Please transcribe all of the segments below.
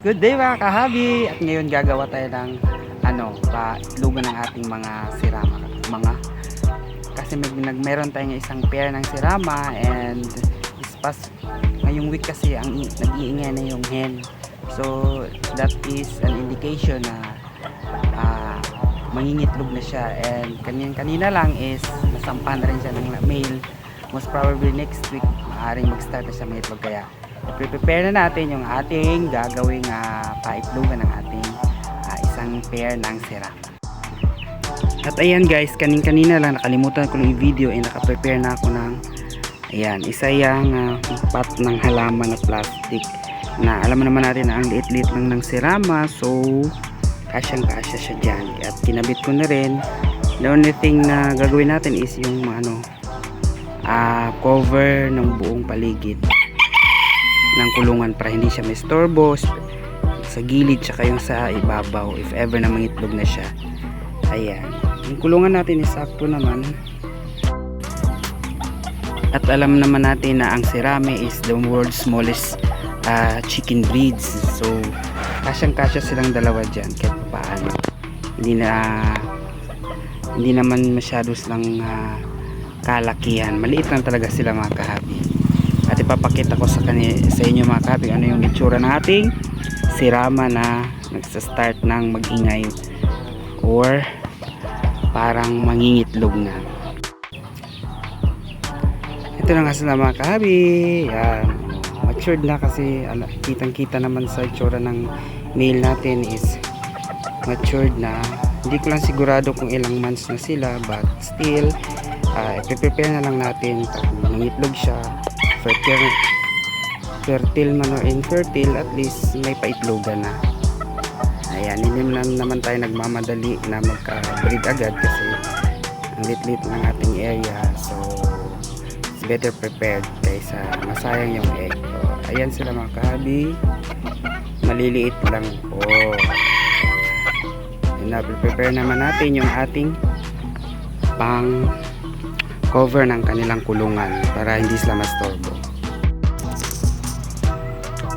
Good day mga kahabi! At ngayon gagawa tayo ng ano, pa lugo ng ating mga sirama. Mga kasi may, nag, meron tayong isang pair ng sirama and this past ngayong week kasi ang nag-iingay na yung hen. So that is an indication na ah, mangingitlog na siya and kanina, kanina lang is nasampan na rin siya ng male. Most probably next week maaaring mag-start na siya mangitlog kaya prepare na natin yung ating gagawing uh, paitlogan ng ating ah, isang pair ng sirama. At ayan guys, kanin kanina lang nakalimutan ko ng i-video ay naka-prepare na ako ng ayan, isa yung ah, pot ng halaman na plastic na alam naman natin na ang liit-liit lang ng sirama so kasyang kasya siya dyan. At kinabit ko na rin. The only thing na gagawin natin is yung ano ah, cover ng buong paligid ng kulungan para hindi siya may storbo sa gilid tsaka yung sa ibabaw if ever na mangitlog na siya. Ayan. Yung kulungan natin is sakto naman. At alam naman natin na ang sirame is the world's smallest ah, chicken breeds so kasyang kasya silang dalawa dyan kahit paano hindi na hindi naman masyado silang ah, kalakihan. Maliit lang talaga sila mga kahabi at ipapakita ko sa, kani, sa inyo mga kahabi ano yung itsura ng ating sirama na nagsa-start ng magingay or parang mangingitlog na. Ito na nga sila mga kahabi. Yan. Matured na kasi ala, kitang kita naman sa itsura ng male natin is matured na. Hindi ko lang sigurado kung ilang months na sila but still uh, prepare na lang natin. Pag nangitlog siya fertile fertile man or infertile at least may paitlogan na. Ayan hindi naman, naman tayo nagmamadali na magka-breed agad kasi ang lit-lit ng ating area so better prepared kaysa masayang yung egg. So, ayan sila mga kahabi. Maliliit lang po. Na prepare naman natin yung ating pang cover ng kanilang kulungan para hindi sila mastorbo.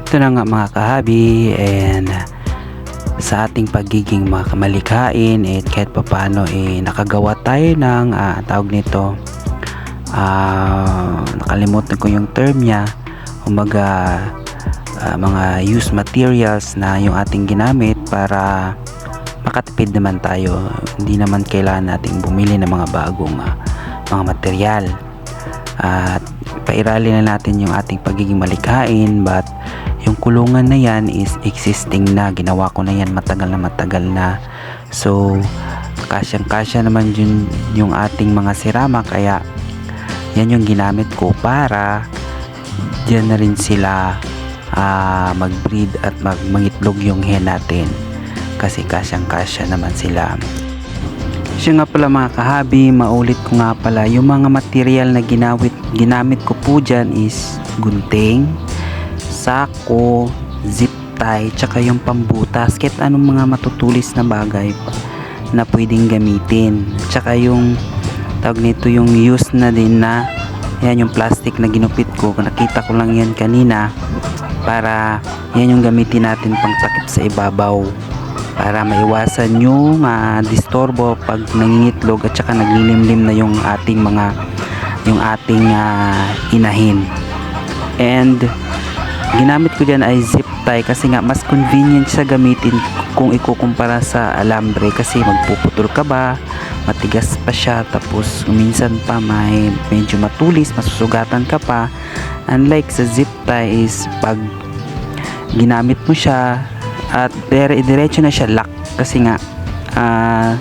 Ito na nga mga kahabi and sa ating pagiging mga kamalikhain eh kahit papano eh nakagawa tayo ng ah, tawag nito ah, nakalimutan ko yung term niya umaga ah, mga used materials na yung ating ginamit para makatipid naman tayo hindi naman kailangan nating bumili ng mga bagong ah, mga material. At pairali na natin yung ating pagiging malikhain but yung kulungan na yan is existing na. Ginawa ko na yan matagal na matagal na. So kasyang kasya naman yun yung ating mga sirama. Kaya yan yung ginamit ko para dyan na rin sila ah, mag-breed at mag mangitlog yung hen natin. Kasi kasyang kasya naman sila siya nga pala mga kahabi, maulit ko nga pala, yung mga material na ginawit, ginamit ko po dyan is gunting, sako, zip tie, tsaka yung pambutas, kahit anong mga matutulis na bagay na pwedeng gamitin. Tsaka yung tawag nito yung use na din na yan yung plastic na ginupit ko. Nakita ko lang yan kanina para yan yung gamitin natin pang takip sa ibabaw para maiwasan yung ah, distorbo pag nangingitlog at saka naglilimlim na yung ating mga yung ating ah, inahin. And ginamit ko dyan ay zip tie kasi nga mas convenient siya gamitin kung ikukumpara sa alambre kasi magpuputol ka ba matigas pa siya tapos minsan pa may medyo matulis masusugatan ka pa. Unlike sa zip tie is pag ginamit mo siya at dire diretso na siya lock. Kasi nga ah,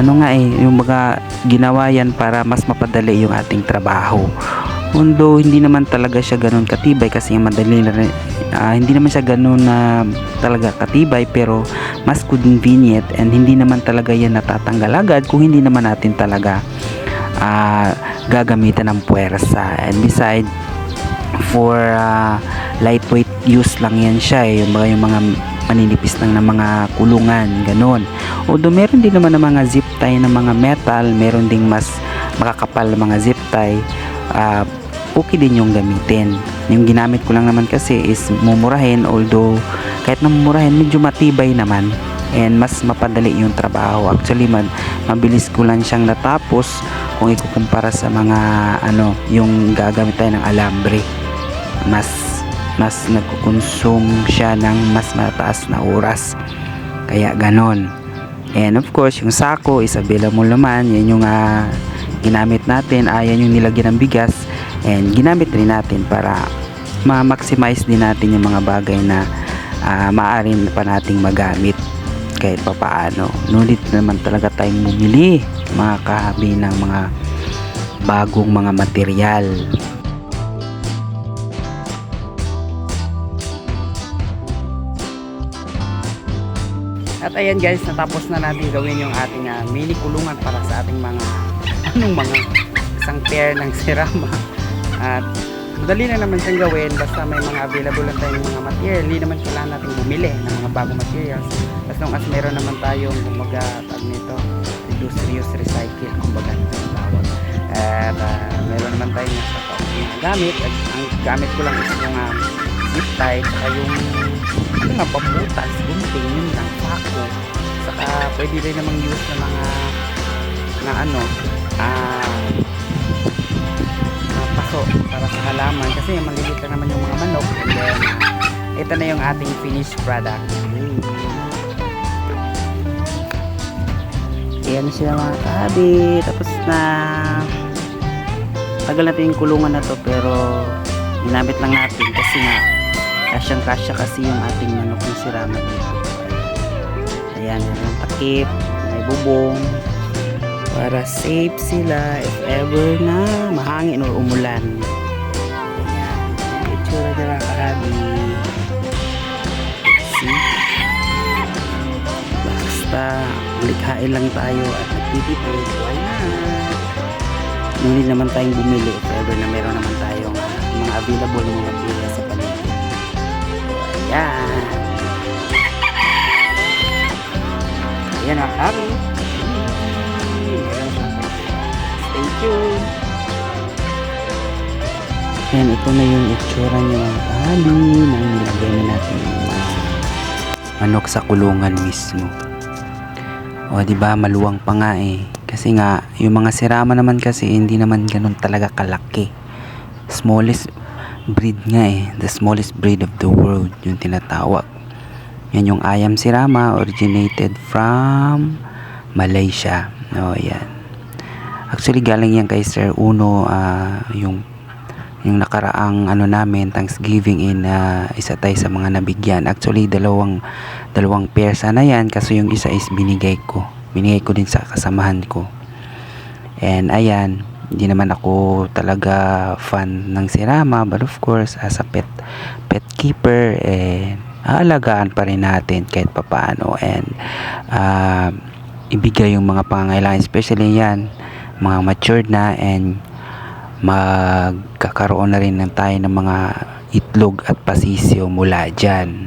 ano nga eh yung mga ginawa yan para mas mapadali yung ating trabaho. Although hindi naman talaga siya ganun katibay kasi madali na rin, ah, hindi naman siya ganun na talaga katibay pero mas convenient and hindi naman talaga yan natatanggal agad kung hindi naman natin talaga ah, gagamitan ng puwersa. And beside for ah, lightweight use lang yan siya eh, yung mga, yung mga maninipis lang ng mga kulungan ganun. Although meron din naman ng mga zip tie ng mga metal meron ding mas makakapal na mga zip tie ah, okay din yung gamitin. Yung ginamit ko lang naman kasi is mumurahin although kahit namumurahin medyo matibay naman and mas mapadali yung trabaho. Actually man, mabilis ko lang siyang natapos kung ikukumpara sa mga ano yung gagamit tayo ng alambre. Mas mas nagkukonsume siya ng mas mataas na oras. Kaya ganon. And of course yung sako is available naman yan yung ah, ginamit natin. Ayan yung nilagyan ng bigas. And ginamit rin natin para ma-maximize din natin yung mga bagay na uh, maaari pa nating magamit kahit papaano. Ngunit naman talaga tayong bumili mga kahabi ng mga bagong mga material At ayan guys, natapos na natin gawin yung ating ah, mini kulungan para sa ating mga anong mga isang pair ng sirama. At madali lang naman siyang gawin basta may mga available lang tayong mga material. Hindi naman kailangan natin bumili ng mga bagong materials. As long as meron naman tayong kumbaga tawag nito, reduce, reuse, recycle kumbaga ang tawag. At ah, meron naman tayong nasa gamit. At ang gamit ko lang is yung uh, tie saka yung ano nga, pambutas, gunting, yun lang, pako. Saka pwede rin namang use ng mga na ano, ah, mga paso para sa halaman kasi maliliit lang naman yung mga manok and then ito na yung ating finished product. Mm. Ayan na sila mga kahabi. Tapos na tagal natin yung kulungan na to pero ginamit lang natin kasi nga kasyang kasya kasi yung ating manok na sirama dito. Ayan yung takip may bubong. Para safe sila if ever na mahangin or umulan. Ayan yung itsura nila karabi see? Basta likhain lang tayo at nagtitipid. Why not ngunit naman tayong bumili if ever na meron naman tayong mga available na mga pila sa Ayan. Ayan ang kami. Stay tuned. Ayan, ito na yung itsura niya mga kami nang nilagay na natin manok sa kulungan mismo. O, di ba maluwang pa nga eh. Kasi nga, yung mga sirama naman kasi hindi naman ganun talaga kalaki. Smallest breed nga eh. The smallest breed of the world yung tinatawag. Yan yung ayam sirama originated from Malaysia. O yan. Actually galing yan kay Sir Uno ah, yung yung nakaraang ano namin Thanksgiving in ah, isa tayo sa mga nabigyan. Actually dalawang dalawang pair sana yan kasi yung isa is binigay ko. Binigay ko din sa kasamahan ko. And ayan, hindi naman ako talaga fan ng sirama but of course as a pet pet keeper eh aalagaan pa rin natin kahit papaano. And ah, ibigay yung mga pangangailangan especially yan mga matured na and magkakaroon na rin ng tayo ng mga itlog at pasisyo mula dyan